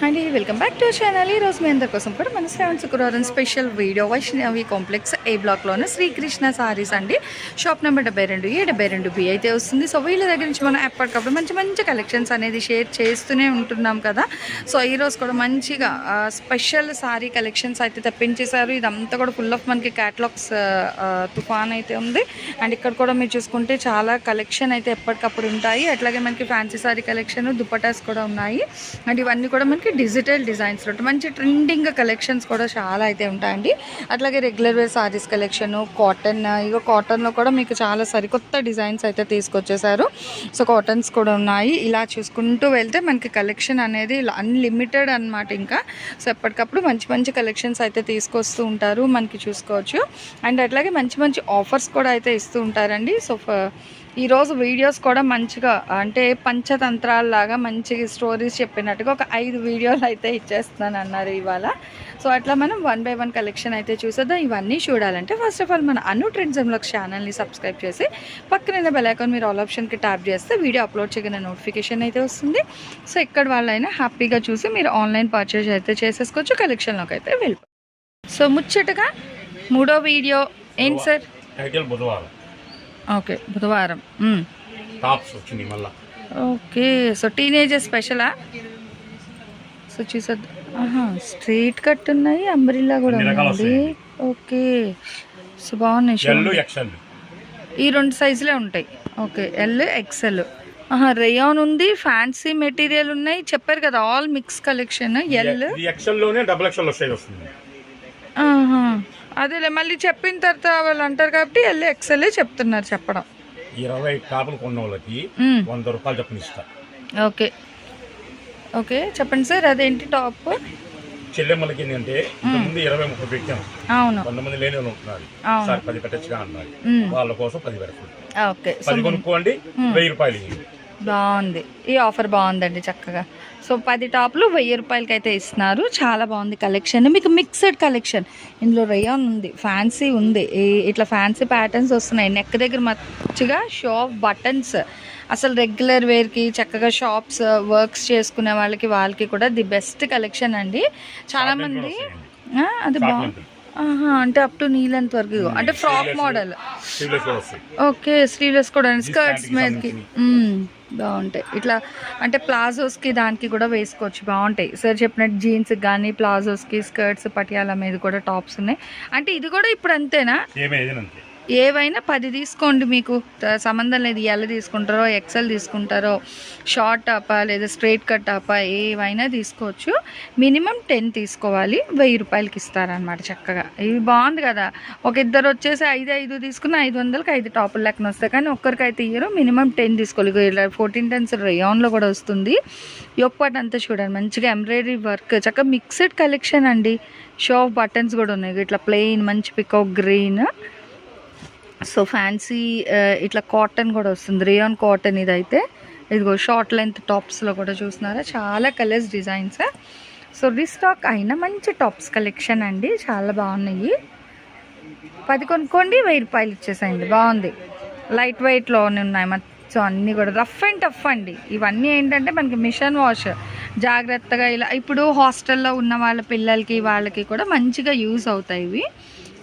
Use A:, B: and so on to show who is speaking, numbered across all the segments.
A: అండి welcome back to channel. ఈ రోజు మీ అందరి కోసం కూడా మన శ్రావణ శుక్రవారం special video Vaishnavi complex A బ్లాక్లోనే Srikrishna saris అండి. షాప్ నెంబర్ డెబ్బై రెండు ఏ డెబ్బై రెండు బి అయితే వస్తుంది. సో వీళ్ళ దగ్గర నుంచి మనం ఎప్పటికప్పుడు మంచి మంచి కలెక్షన్స్ అనేది షేర్ చేస్తూనే ఉంటున్నాం కదా. సో ఈ రోజు కూడా మంచిగా స్పెషల్ సారీ కలెక్షన్స్ అయితే తెప్పించేశారు. ఇదంతా కూడా ఫుల్ ఆఫ్ మనకి క్యాటలాగ్స్ తుఫాన్ అయితే ఉంది. అండ్ ఇక్కడ కూడా మీరు చూసుకుంటే చాలా కలెక్షన్ అయితే ఎప్పటికప్పుడు ఉంటాయి. అట్లాగే మనకి ఫ్యాన్సీ సారీ కలెక్షన్ దుపటాస్ కూడా ఉన్నాయి. అండ్ ఇవన్నీ కూడా మనకి డిజిటల్ డిజైన్స్ మంచి ట్రెండింగ్ కలెక్షన్స్ కూడా చాలా అయితే ఉంటాయండి. అట్లాగే regular wear sarees collection cotton ఇక కాటన్లో కూడా మీకు చాలా సరికొత్త డిజైన్స్ అయితే తీసుకొచ్చేసారు సో కాటన్స్ కూడా ఉన్నాయి. ఇలా చూసుకుంటూ వెళ్తే మనకి కలెక్షన్ అనేది అన్లిమిటెడ్ అన్నమాట ఇంకా. సో ఎప్పటికప్పుడు మంచి మంచి కలెక్షన్స్ అయితే తీసుకొస్తూ ఉంటారు మనకి చూసుకోవచ్చు. అండ్ అట్లాగే మంచి మంచి ఆఫర్స్ కూడా అయితే ఇస్తూ ఉంటారండి. సో ఈరోజు వీడియోస్ కూడా మంచిగా అంటే పంచతంత్రాల్లాగా మంచిగా స్టోరీస్ చెప్పినట్టుగా ఒక ఐదు వీడియోలు అయితే ఇచ్చేస్తున్నాను అన్నారు ఇవాళ. సో అట్లా మనం వన్ బై వన్ కలెక్షన్ అయితే చూసేద్దాం. ఇవన్నీ చూడాలంటే ఫస్ట్ ఆఫ్ ఆల్ మన అను ట్రెండ్స్ ఛానల్ని సబ్స్క్రైబ్ చేసి పక్కన బెల్ ఐకాన్ మీరు ఆల్ ఆప్షన్కి ట్యాప్ చేస్తే వీడియో అప్లోడ్ చేయగానే నోటిఫికేషన్ అయితే వస్తుంది. సో ఎక్కడ వాళ్ళైనా హ్యాపీగా చూసి మీరు ఆన్లైన్ పర్చేజ్ అయితే చేసేసుకోవచ్చు. కలెక్షన్లోకి అయితే వెళ్ళిపో సో ముచ్చటగా మూడో వీడియో ఏంటి సార్?
B: బుధవారం.
A: ఓకే బుధవారం.
B: టాప్స్ వచ్చింది మళ్ళా.
A: ఓకే సో టీనేజర్ స్పెషలా? సో చూసొద్దు. ఆహా స్ట్రైట్ కట్ ఉన్నాయి అంబ్రిల్లా కూడా ఉంది. ఓకే సో బాగున్నాయి ఈ రెండు సైజులే ఉంటాయి. ఓకే ఎల్ ఎక్సెల్ ఆహా రేయాన్ ఉంది ఫ్యాన్సీ మెటీరియల్ ఉన్నాయి. చెప్పారు కదా ఆల్ మిక్స్ కలెక్షన్ ఎల్
B: ఇది ఎక్సెల్లోనే డబుల్ ఎక్సెల్ సైజ్ వస్తుంది.
A: ఆహా. అదేలే మళ్ళీ చెప్పిన తర్వాత వాళ్ళు అంటారు కాబట్టి ఎల్ ఎక్సెల్ చెప్తున్నారు చెప్పడం.
B: ఇరవై టాపులు కొన్న వాళ్ళకి. వంద రూపాయలు చెప్పని ఇస్తా.
A: ఓకే. ఓకే చెప్పండి సార్ అదేంటి టాప్?
B: చెల్లెమ్మలకి ఏంటంటే ముందు ఇరవై ముప్పై పెట్టాను
A: అవును.
B: కొంతమంది లేని వాళ్ళు ఉంటున్నారు. సార్ పది పెట్టచ్చుగా అన్నారు. వాళ్ళ కోసం పది పెడతాను
A: ఓకే
B: పది కొనుక్కోండి వెయ్యి రూపాయలు.
A: బాగుంది. ఈ ఆఫర్ బాగుందండి చక్కగా. సో పది టాప్లు వెయ్యి రూపాయలకి అయితే ఇస్తున్నారు. చాలా బాగుంది కలెక్షన్. మీకు మిక్స్డ్ కలెక్షన్. ఇందులో రయాన్ ఉంది ఫ్యాన్సీ ఉంది. ఇట్లా ఫ్యాన్సీ ప్యాటర్న్స్ వస్తున్నాయి. నెక్ దగ్గర మంచిగా షో ఆఫ్ బటన్స్. అసలు రెగ్యులర్ వేర్కి చక్కగా షాప్స్ వర్క్స్ చేసుకునే వాళ్ళకి వాళ్ళకి కూడా ది బెస్ట్ కలెక్షన్ అండి. చాలా
B: Short length
A: మంది
B: కూడా వస్తాయండి.
A: ఆ, అది బాగుంది అంటే అప్ టు నీ లెంత్ వరకు అంటే ఫ్రాక్ మోడల్ ఓకే స్లీవ్లెస్ కూడా స్కర్ట్స్ మీదకి మ్మ్. బాగుంటాయి. ఇట్లా అంటే ప్లాజోస్కి దానికి కూడా వేసుకోవచ్చు. బాగుంటాయి. సార్ చెప్పినట్టు జీన్స్ కానీ ప్లాజోస్కి స్కర్ట్స్ పటియాల మీద కూడా టాప్స్ ఉన్నాయి. అంటే ఇది కూడా ఇప్పుడు అంతేనా? ఏవైనా పది తీసుకోండి మీకు. సంబంధం లేదు. ఎల్ తీసుకుంటారో ఎక్సెల్ తీసుకుంటారో షార్ట్ టాపా లేదా స్ట్రైట్ కట్ టాపా ఏవైనా తీసుకోవచ్చు. మినిమం టెన్ తీసుకోవాలి. వెయ్యి రూపాయలకి ఇస్తారనమాట చక్కగా. ఇవి బాగుంది కదా. ఒక ఇద్దరు వచ్చేసి ఐదు ఐదు తీసుకున్న ఐదు వందలకి ఐదు టాపులు లెక్కన వస్తాయి. కానీ ఒక్కరికైతే ఇయ్యరు. మినిమం టెన్ తీసుకోవాలి. ఫోర్టీన్ టెన్స్ రేయాన్లో కూడా వస్తుంది. యొక్కపాటు అంతా చూడండి. మంచిగా ఎంబ్రాయిడరీ వర్క్. చక్కగా మిక్స్డ్ కలెక్షన్ అండి. షో ఆఫ్ బటన్స్ కూడా ఉన్నాయి. ఇట్లా ప్లెయిన్ మంచి peacock green. So fancy uh, ఇట్లా కాటన్ కూడా వస్తుంది. రేయాన్ కాటన్ ఇదైతే. ఇదిగో షార్ట్ లెంత్ టాప్స్లో కూడా చూస్తున్నారా? చాలా కలర్స్ డిజైన్స్ సో రీస్టాక్ అయిన మంచి టాప్స్ కలెక్షన్ అండి. చాలా బాగున్నాయి. పది కొనుక్కోండి వెయ్యి రూపాయలు ఇచ్చేసాయండి. బాగుంది. లైట్ వెయిట్లోనే ఉన్నాయి. సో అన్నీ కూడా రఫ్ అండ్ టఫ్ అండి. ఇవన్నీ ఏంటంటే మనకి మిషన్ వాష్. జాగ్రత్తగా ఇలా ఇప్పుడు హాస్టల్లో ఉన్న వాళ్ళ పిల్లలకి వాళ్ళకి కూడా మంచిగా యూజ్ అవుతాయి ఇవి.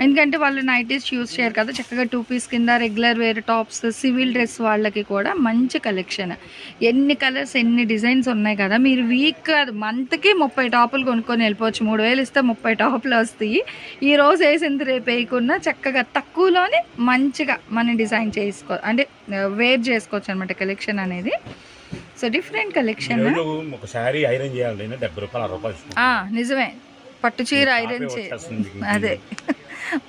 A: ఎందుకంటే వాళ్ళు నైటీస్ యూజ్ చేయరు కదా. చక్కగా టూ పీస్ కింద regular wear tops civil dress వాళ్ళకి కూడా మంచి కలెక్షన్ ఎన్ని కలర్స్ ఎన్ని డిజైన్స్ ఉన్నాయి కదా. మీరు వీక్ కాదు మంత్కి ముప్పై టాపులు కొనుక్కొని వెళ్ళిపోవచ్చు. మూడు వేలు ఇస్తే ముప్పై టాపులు వస్తాయి. ఈ రోజు వేసింది రేపు వేయకుండా చక్కగా తక్కువలోనే మంచిగా మనం డిజైన్ చేసుకో అంటే వేర్ చేసుకోవచ్చు అనమాట కలెక్షన్ అనేది. సో డిఫరెంట్ కలెక్షన్
B: ఐరన్ చేయాలి డెబ్బై రూపాయలు.
A: నిజమే. పట్టు చీర ఐరన్ చే. అదే.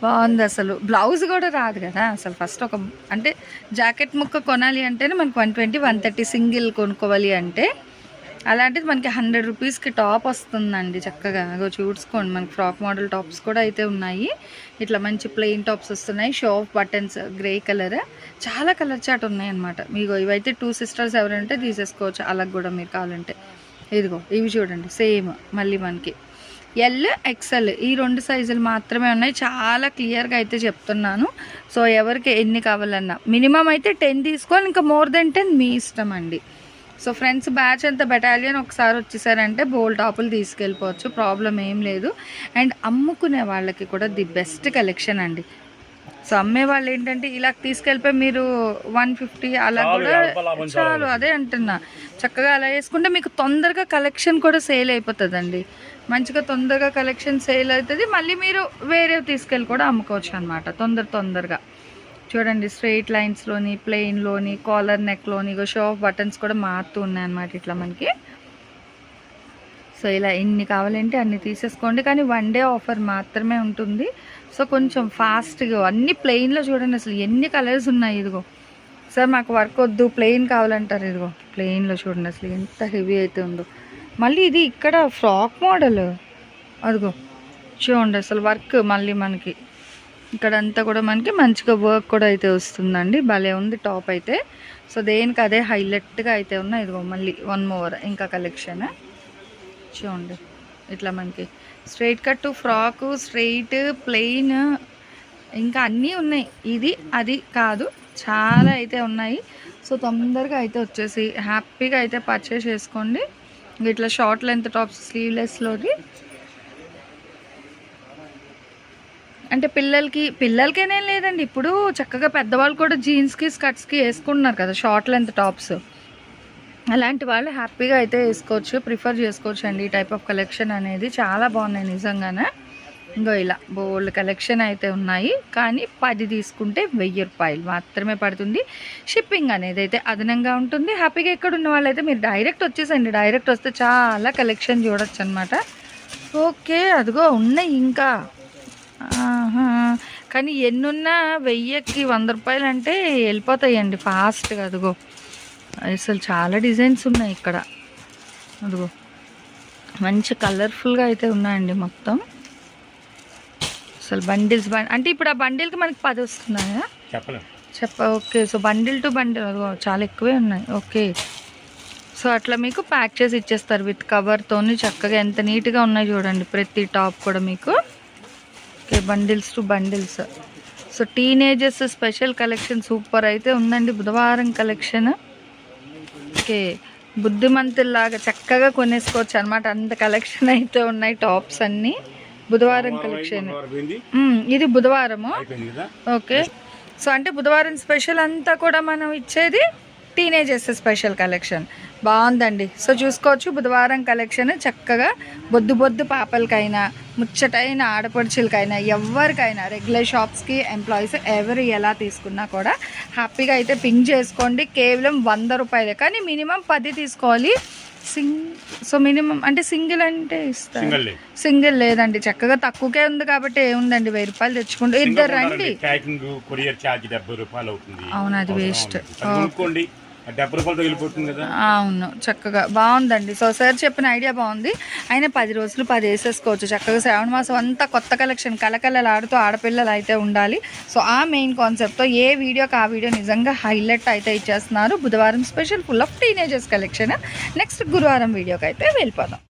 A: బాగుంది అసలు. బ్లౌజ్ కూడా రాదు కదా అసలు ఫస్ట్ ఒక అంటే జాకెట్ ముక్క కొనాలి అంటేనే మనకు one twenty one thirty single కొనుక్కోవాలి అంటే అలాంటిది మనకి హండ్రెడ్ రూపీస్కి టాప్ వస్తుందండి చక్కగా. అగో చూసుకోండి మనకి ఫ్రాక్ మోడల్ టాప్స్ కూడా అయితే ఉన్నాయి. ఇట్లా మంచి ప్లెయిన్ టాప్స్ వస్తున్నాయి. Show off buttons grey colour. చాలా కలర్ చాట్ ఉన్నాయి అనమాట మీకు ఇవైతే టూ సిస్టర్స్ ఎవరంటే తీసేసుకోవచ్చు. అలా కూడా మీరు కావాలంటే. ఇదిగో ఇవి చూడండి సేమ్ మళ్ళీ మనకి. ఎల్ ఎక్సెల్ ఈ రెండు సైజులు మాత్రమే ఉన్నాయి. చాలా క్లియర్గా అయితే చెప్తున్నాను. సో ఎవరికి ఎన్ని కావాలన్నా. మినిమం అయితే టెన్ తీసుకోవాలి. ఇంకా మోర్ దెన్ టెన్ మీ ఇష్టం అండి. సో ఫ్రెండ్స్ బ్యాచ్ అంత బెటాలియన్ ఒకసారి వచ్చేసారంటే బోల్ టాపులు తీసుకెళ్ళిపోవచ్చు. ప్రాబ్లం ఏం లేదు. అండ్ అమ్ముకునే వాళ్ళకి కూడా ది బెస్ట్ కలెక్షన్ అండి. సో అమ్మే వాళ్ళు ఏంటంటే ఇలా తీసుకెళ్ళిపోయి మీరు వన్ ఫిఫ్టీ అలా కూడా
B: చాలు.
A: అదే అంటున్నా. చక్కగా అలా వేసుకుంటే మీకు తొందరగా కలెక్షన్ కూడా సేల్ అయిపోతుందండి. మంచిగా తొందరగా కలెక్షన్ సేల్ అవుతుంది. మళ్ళీ మీరు వేరే తీసుకెళ్ళి కూడా అమ్ముకోవచ్చు అనమాట తొందర తొందరగా. చూడండి స్ట్రెయిట్ లైన్స్లోని ప్లెయిన్లోని కాలర్ నెక్లోని షో ఆఫ్ బటన్స్ కూడా మారుతూ ఉన్నాయన్నమాట ఇట్లా మనకి. సో ఇలా ఎన్ని కావాలంటే అన్ని తీసేసుకోండి. కానీ వన్ డే ఆఫర్ మాత్రమే ఉంటుంది. సో కొంచెం ఫాస్ట్గా అన్ని ప్లెయిన్లో చూడండి అసలు ఎన్ని కలర్స్ ఉన్నాయి ఇదిగో. సార్ మాకు వర్క్ వద్దు ప్లెయిన్ కావాలంటారు ఇదిగో. ప్లెయిన్లో చూడండి అసలు ఎంత హెవీ అయితే ఉందో. మళ్ళీ ఇది ఇక్కడ ఫ్రాక్ మోడల్ అదిగో. చూడండి అసలు వర్క్ మళ్ళీ మనకి. ఇక్కడంతా కూడా మనకి మంచిగా వర్క్ కూడా అయితే వస్తుందండి. భలే ఉంది టాప్ అయితే. సో దేనికి అదే హైలైట్గా అయితే ఉన్నాయి ఇదిగో మళ్ళీ వన్ మోర్ ఇంకా కలెక్షన్ చూడండి ఇట్లా మనకి. Straight cut frock straight plain ఇంకా అన్నీ ఉన్నాయి. ఇది అది కాదు. చాలా అయితే ఉన్నాయి. సో తొందరగా అయితే వచ్చేసి హ్యాపీగా అయితే పర్చేస్ చేసుకోండి. ఇట్లా షార్ట్ లెంత్ టాప్స్ స్లీవ్లెస్లోకి అంటే పిల్లలకి పిల్లలకేనే లేదండి. ఇప్పుడు చక్కగా పెద్దవాళ్ళు కూడా జీన్స్కి స్కర్ట్స్కి వేసుకుంటున్నారు కదా షార్ట్ లెంత్ టాప్స్ అలాంటి వాళ్ళు హ్యాపీగా అయితే వేసుకోవచ్చు. ప్రిఫర్ చేసుకోవచ్చు అండి. ఈ టైప్ ఆఫ్ కలెక్షన్ అనేది చాలా బాగున్నాయి నిజంగానే. ఇంకో ఇలా బోల్డ్ కలెక్షన్ అయితే ఉన్నాయి. కానీ పది తీసుకుంటే వెయ్యి రూపాయలు మాత్రమే పడుతుంది. షిప్పింగ్ అనేది అయితే అదనంగా ఉంటుంది. హ్యాపీగా ఎక్కడ ఉన్న వాళ్ళైతే మీరు డైరెక్ట్ వచ్చేసండి. డైరెక్ట్ వస్తే చాలా కలెక్షన్ చూడొచ్చు అనమాట ఓకే అదిగో ఉన్నాయి ఇంకా. ఆహా. కానీ ఎన్నున్నా వెయ్యికి వంద రూపాయలు అంటే వెళ్ళిపోతాయండి ఫాస్ట్గా అదిగో. అసలు చాలా డిజైన్స్ ఉన్నాయి ఇక్కడ. అదిగో. మంచి కలర్ఫుల్గా అయితే ఉన్నాయండి మొత్తం. అసలు బండిల్స్ బండి అంటే ఇప్పుడు ఆ బండిల్కి మనకి పది వస్తున్నాయా? చెప్ప okay. So bundle to bundle అదిగో. చాలా ఎక్కువే ఉన్నాయి. ఓకే. సో అట్లా మీకు ప్యాక్ చేసి ఇచ్చేస్తారు విత్ కవర్తోని చక్కగా. ఎంత నీట్గా ఉన్నాయి చూడండి. ప్రతి టాప్ కూడా మీకు. Okay. Bundles to bundles. So teenagers special collection super అయితే ఉందండి. బుధవారం కలెక్షన్. ఓకే బుద్ధిమంతుల్లాగా చక్కగా కొనేసుకోవచ్చు అనమాట అంత కలెక్షన్ అయితే ఉన్నాయి టాప్స్ అన్నీ. బుధవారం కలెక్షన్ ఇది బుధవారము. ఓకే. సో అంటే బుధవారం స్పెషల్ అంతా కూడా మనం ఇచ్చేది టీనేజర్స్ స్పెషల్ కలెక్షన్ బాగుందండి. సో చూసుకోవచ్చు బుధవారం కలెక్షన్ చక్కగా బొద్దు బొద్దు పాపలకైనా ముచ్చటైన ఆడపడుచులకైనా ఎవరికైనా రెగ్యులర్ షాప్స్కి ఎంప్లాయీస్ ఎవరు ఎలా తీసుకున్నా కూడా హ్యాపీగా అయితే పింక్ చేసుకోండి. కేవలం వంద రూపాయలే. కానీ మినిమం పది తీసుకోవాలి. సింగ్ సో మినిమం అంటే సింగిల్ అంటే ఇస్తారు.
B: సింగల్ లేదు.
A: సింగిల్ లేదండి. చక్కగా తక్కువకే ఉంది కాబట్టి ఏముందండి? వెయ్యి రూపాయలు తెచ్చుకుంటే ఇద్దరు రండి అవును, అది
B: అవసరం
A: అవును చక్కగా బాగుందండి. సో సార్ చెప్పిన ఐడియా బాగుంది. అయినా పది రోజులు పది వేసేసుకోవచ్చు. చక్కగా శ్రావణ మాసం అంతా కొత్త కలెక్షన్ కలకలలాడుతూ ఆడపిల్లలు అయితే ఉండాలి. సో ఆ మెయిన్ కాన్సెప్ట్తో ఏ వీడియోకి ఆ వీడియో నిజంగా హైలైట్ అయితే ఇచ్చేస్తున్నారు. బుధవారం special full of teenagers collection. Next గురువారం వీడియోకి అయితే వెళ్ళిపోదాం.